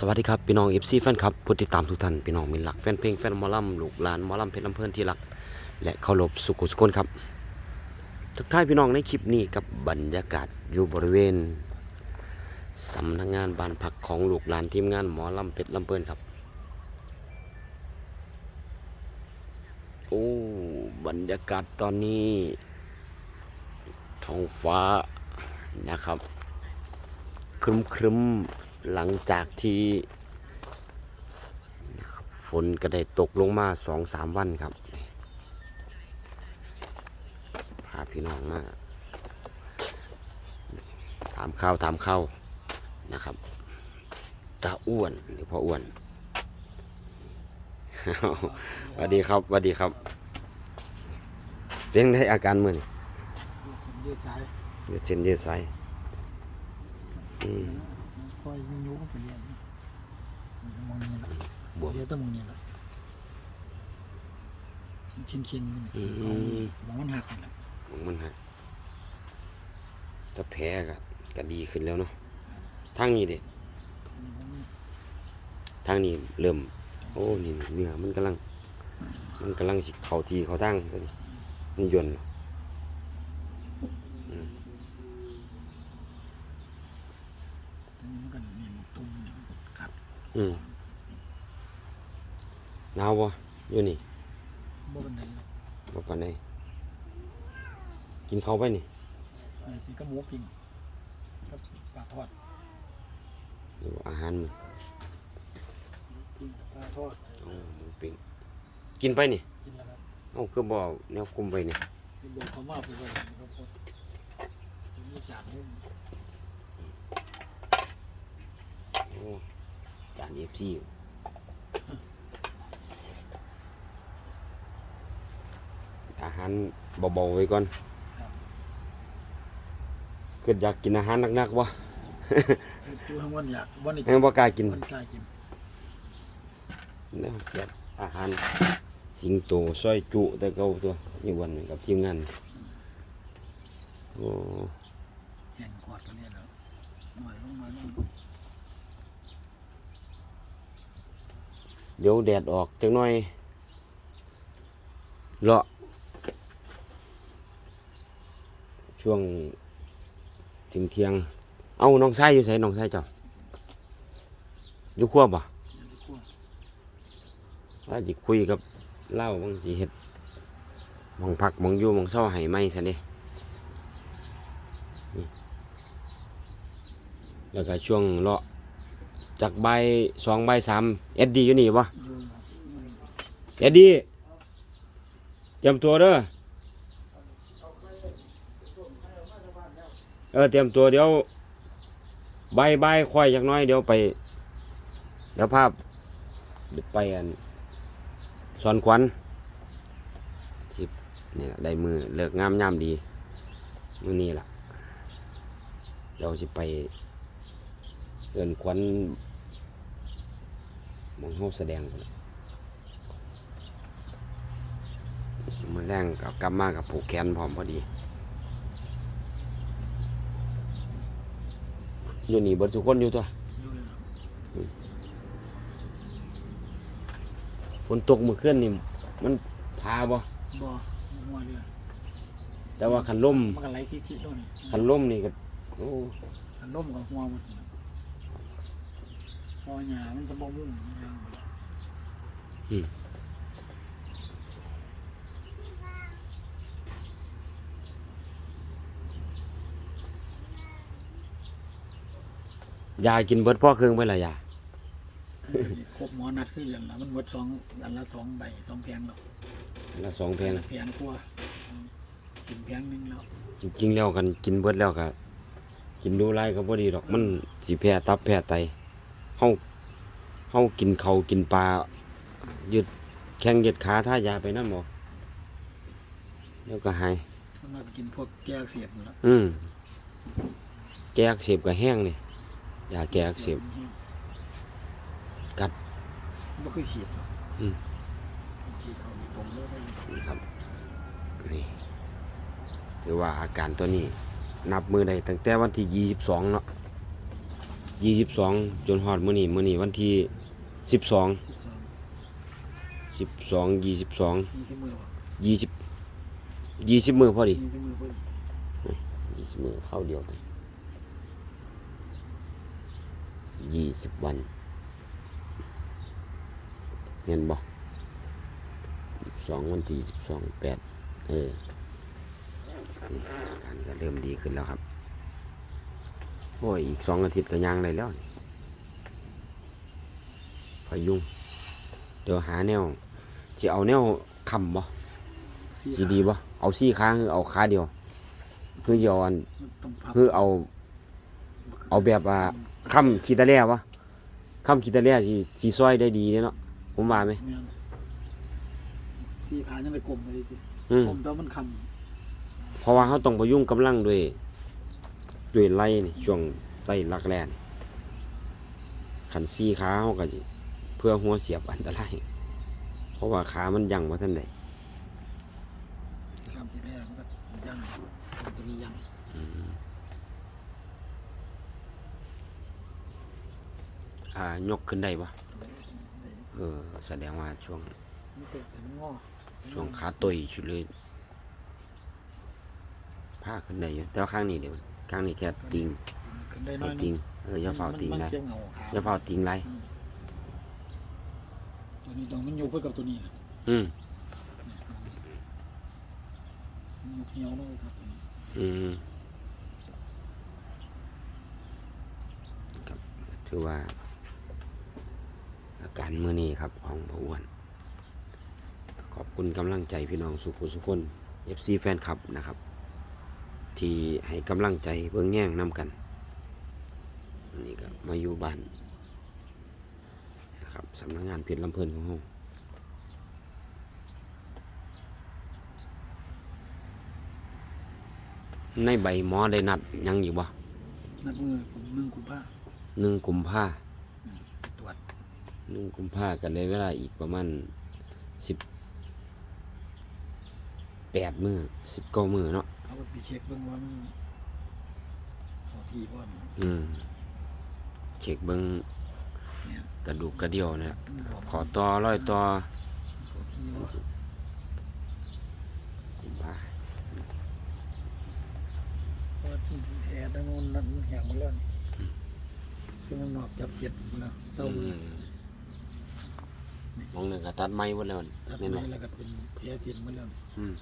สวัสดีครับพี่น้องเอฟซีแฟนครับผู้ติดตามทุกท่านพี่น้องมินหลักแฟนเพลงแฟนมอลำลูกหลานมอลำเพชรลำเพลินที่รัก และเคารพสุขุสุคนครับทักทายพี่น้องในคลิปนี้กับบรรยากาศอยู่บริเวณสำนักงานบ้านพักของลูกหลานทีมงานหมอลำเพชรลำเพลินครับโอ้บรรยากาศตอนนี้ท้องฟ้านะครับครึมครึม หลังจากที่นะครับฝนก็ได้ตกลงมาสองสามวันครับ พาพี่น้องมาถามข้าวถามข้าวนะครับตาอ้วนหรือพ่ออ้วนสวัสดีครับสวัสดีครับ เป็นได้อาการมือนี่ยืดสายยืดเส้นยืดสายอืม คอยยุ่งยุ่งไปเรียนมองนี่แหละบวมเรียนแตั้งมองนี่แหละชินชินๆอยู่อืนี่มมองมันหักนี่แหละมันหักถ้าแพ้ก็ก็ดีขึ้นแล้วเนาะทางนี้เด็นี่มันนี่ทางนี้เริ่ม โอ้นี่เนื้อมันกำลัง มันกำลังสิเข้าทีเข้าทางตัวนี้มันยนต์อันนี้มันก็นี่มันตุ้มนี่ครับ อืมหนาวบ่อยู่นี่บ่เป็นไรหรอกบ่ปานใดกินข้าวไปนี่ไอ้ที่ก็หมูปิ้งกับปลาทอดหรือว่าอาหารมื้อปิ้งกับปลาทอดโอ้หมูปิ้งกินไปนี่กินแล้วครับเอ้าคือบ่เอาแนวคุมไปนี่กินบอกเขามาไปเลยครับพดกินนี่จานนึงโอ้ จาน FC อาหารเบาๆไว้ก่อนเกิดอยากกินอาหารหนักๆบ่ดูทั้งวันอยากวันนี้ยังบ่กล้ากินวันกล้ากินแล้วเสียบอาหารสิงโตซอยจุแต่เก่าตัวนี่วันนี้กับทีมงานโอ้แห่งกอดกันเนี่ยแล้วหน่อยลงมาลง เดี๋ยวแดดออกจังหน่อยเลาะช่วงถึงเที่ยงๆเอาน้องชายอยู่ไสน้องชายเจ้าอยู่ครัวบ่อย่าไปกลัวว่าสิคุยกับเล่าบางสิเฮ็ดหมองพักหมองอยู่หมองเศร้าให้ไหมซะเด้นี่แล้วก็ช่วงเลาะ จากใบสองใบสามเอ็ดดีอยู่นี่บ่อยู่เอ็ดดี้เตรียมตัวเด้อเออเตรียมตัวเดี๋ยวใบใบายค่อยจักน้อยเดี๋ยวไป เดี๋ยวภาพไปอันสอนขวัญสิบนี่แหละได้มือเลิกงามยามดี มือนี้ล่ะ เดี๋ยวสิไป เอินขวัญหมองเฮาแสดงพุ่นล่ะมือแรงกับกลับมากับผูกแขนพร้อมพอดีอยู่นี่เบิดสุคนอยู่ตัวอยู่อยู่ฝนตกเมื่อคืนนี่มันพาบ่บ่หัวเรือแต่ว่าคันล่มมันก็ไหลซิๆลงนี่คันล่มนี่ก็โอ้คันล่มกับหัวหมด พอหญ้ามันจะบ่มุ่งอืมยากินเบิดพ่อเครื่องไปละยาครบหมอนัดคือกันละมันหมดสองอันละสองใบสองแผงแล้วละสองแพงแผงกลัวกินแผงหนึงแล้วจริงๆแล้วกันกินเบิดแล้วก็กินดูไรก็บ่ดีดอกมันสิแพ้ตับแพ้ไต เฮาเฮากินเขาวกินปลายืดแข้งยืดขาท่ายาไปนั่นบ่เดี๋ยวก็หายมันมากินพวกแก้อักเสียบหมดแล้วอืมแก้อักเสบก็แห้งนี่ยาแก้อักเสบกัดบ่คือฉีดหรอกอืมฉีดเขานี่ตรงเลยนี่ครับนี่ถือว่าอาการตัวนี้ นับมือได้ตั้งแต่วันที่ยี่สิบสองเนาะ ยี่สิบสองจนฮอดมื้อนี้มื้อนี้วันที่สิบสองสิบสองสิบสองยี่สิบสองยี่สิบมือวะยี่สิบยี่สิบมือพอดียี่สิบมือเพิ่นยี่สิบมือเข้าเดียวกันยี่สิบวันเห็นบ่สองวันที่สิบสองแปดเออนี่อาการก็เริ่มดีขึ้นแล้วครับ โอ้ย อีกสองอาทิตย์ก็ยังเลยแล้วนี่พายุงเดี๋ยวหาแนวจะเอาแนวคำบ่สี่สิดีบ่เอาซี่ค้างคือเอาขาเดียว คือจะเอาอันมันต้องพับคือเอา เอาแบบว่าคำขีตะแล่วะคำขีตะแล่สิสิซอยได้ดีเด้เนาะผมว่าไหมแม่นสี่ขายังไปกลมเลยสิอืมกลมแต่มันคเพราะว่าเขาต้องประยุงกำลังด้วย ด้วยไล่นี่ช่วงไล่ลักแล่นี่ขันซี่ขาเขาก็สิเพื่อหัวเสียบอันตรายเพราะว่าขามันยังว่าท่านใดำคำที่แรกมันก็ยังมันจะมียังอืมอ่ายกขึ้นได้ปะเออแสดงว่าช่วงมันเป็นแต่มันงอช่วงขาตุยชุดเลยผ้าขึ้นได้อยู่แต่ว่าข้างนี้เดี๋ยว ข้างนี้แค่ติงขึ้นได้น้ให้อยติงเอออย่าเฝ้าติงมันได้เจ็บเหงาขาอย่าเฝ้าติงไรตัวนี้ต้องมันอยู่เพื่อกับตัวนี้นะอืมมันอยู่เหี่ยวเนาะครับตัวนี้อืมครับถือว่า อาการมือนี้ครับของพระอ้วน ขอบคุณกำลังใจพี่น้องสุขุสุขคน FC แฟนคลับนะครับ ที่ให้กำลังใจเบิ่งแง่งนำกันอันนี่ก็มาอยู่บ้านนะครับสำนักงานเพชรลำเพลินของเราในใบหมอได้นัดหยังอยู่บ่นัดมือผมนึ่งกุมภาหนึ่งกุมภาตรวจหนึ่งกุมภากันเลยเวลาอีกประมาณสิบ แปดมือสิบเก้ามือเนาะเอาไปเช็คเบิ่งว่ามันพอที่บ่เนี่ยอืมเช็คเบิ้งเนี่ยกระดูกกระเดี่ยวเนี่ยมันบอกขอต่อร้อยต่อพอที่ว่ากุมภาเพราะว่าที่แอร์ดังนู้นนั่นมันแห้งหมดแล้วนี่ซึ่งมันนอกจับเจ็ดหมดแล้วเศร้าอืเลยมมองหนึ่งก็ตัดไม้หมดแล้วตัดแม่นไปบ่แล้วก็เป็นแผลเป็นหมดแล้วอืม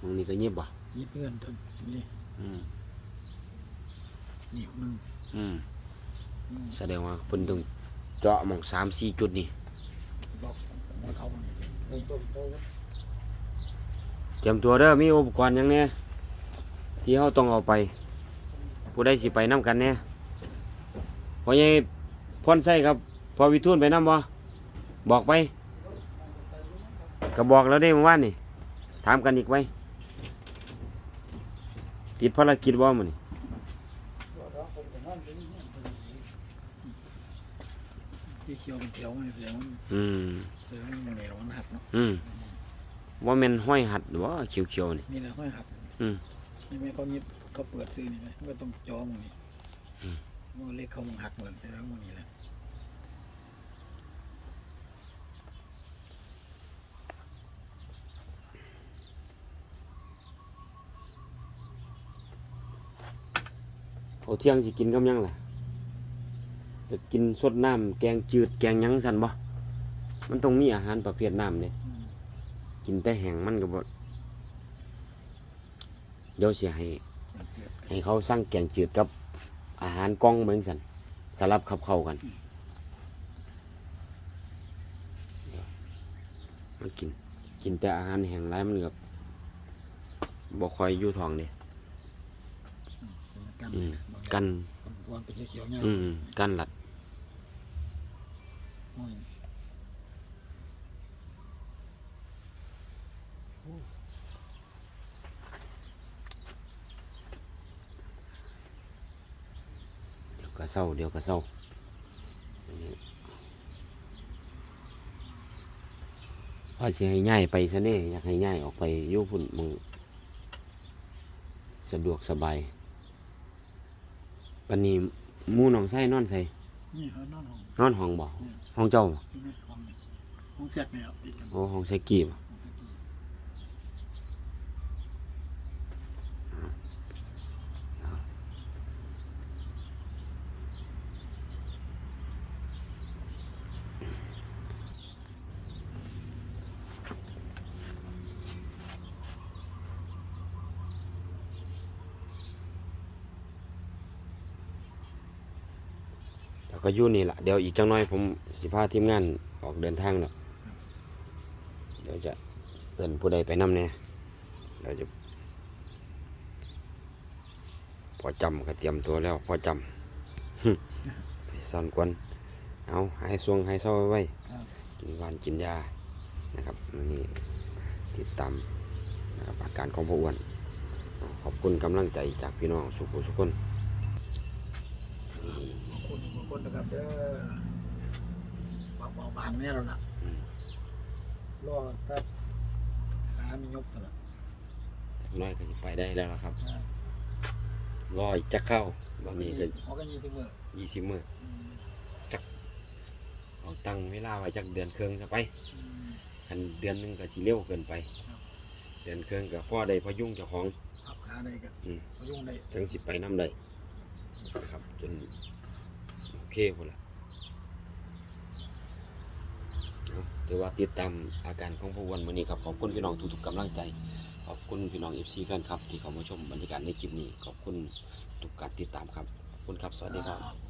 มองนี่ก็เงียบบ่นี่เพื่อนทั้งนี่อืมนี่คนหนึงอืมนี่แสดงว่าเพิ่นต้องเจาะหมองสามสี่จุดนี่บอกหัวเขานี่เฮ้ยเตรียมตัวเด้อมีอุปกรณ์หยังเนี่ยที่เขาต้องเอาไป ผู้ใดสิไปนํกันเนี่ยพอใหญ่พรใส่ครับ พอวิทูลไปนํบ่บอกไปก็บอกแล้วได้เมื่อวานนี่ถามกันอีกไว้ ติดภารกิจบ่มื้อนี่ที่เขียวเป็นแถวมันแถวมันอืมแถวมันมันเหนียวมันหักเนาะอืมว่าแม่นห้อยหัดบ่เขียวๆนี่นี่แหละห้อยหักอืมนี่ไหมเขายิบเขาเปิดซื้อนี่ไหมมันก็ต้องจอมึงนี่อืมมันเล็กเขามึงหักเหมือนแต่แล้วมึงนี่แหละ เอาเที่ยงสิกินกับหยังล่ะ จะกินสดน้ำแกงจืดแกงหยังสั่นบ่ มันต้องมีอาหารประเภทน้ำเนี่ยอืมกินแต่แห้งมันก็บ่เดี๋ยวสิให้มันเกิดให้เขาสั่งแกงจืดกับ อาหารกล้องเหมือนสันสลับขับเข้ากันเดี๋ยวมากิน กินแต่อาหารแห้งไรมันกับบ่ค่อยอยู่ท้องเด้กันอืมบาง กันวันเป็นเขียวๆเงี้ยอืมกันหลัดห้อยเดี๋ยวก็เศร้าเดี๋ยวก็เศร้าอันนี้ว่าสิให้ง่ายไปซะเน่อยากให้ง่ายออกไปอยู่พุ่นหมึงสะดวกสบาย ปันนี้หมู่น้องไส้นอนใส่นี่เขานอนห้องนอนห้องบ่นี่ห้องเจ้าบ่ที่นี่ห้องนี่ห้องแซกเนี่ยครับติดกันโอ้ห้องไส้กี่บ่ ห้องแซกนี่ แล้ว ก็อยู่นี่แหละเดี๋ยวอีกจังน้อยผมสิพาทีมงานออกเดินทางแล้วเดี๋ยวจะเอินผู้ใดไปนำแน่เดี๋ยวจะ พอจำก็เตรียมตัวแล้ว พอจำไปซ่อนกวนเอาให้สวงให้เศร้าไว้กินวานกินยานะครับนี่ติดตามนะครับอาการของพ่ออ้วน ขอบคุณกำลังใจจากพี่น้องสุขุสุขคน คุณขอบคุณนะครับเด้อปากเบาบางเนี่ยแล้วล่ะอืมรอถ้าขามียกกันละจักหน้อยก็สิไปได้แล้วล่ะครับนะรออีกจักเข้าวันนี้ก็เขาก็ยี่สิบมื้อยี่สิบมื้ออืมเอาตั้งเวลาไว้จักเดือนครึ่งซะไปอืมคันเดือนหนึงก็สิเร็วเกินไปครับเดือนครึ่งก็พ่อได้พยุงเจ้าของขับขาได้กันอืมพยุงได้จังสิไปน้ำได้นะครับจน โอเคพุ่นละถือว่าติดตามอาการของผู้วนมันนี้ครับขอบคุณพี่น้องทุกๆกำลังใจขอบคุณพี่น้องเอฟซีแฟนคลับที่เข้ามาชมบรรยากาศในคลิปนี้ขอบคุณทุกการติดตามครับขอบคุณครับสวัสดีครับ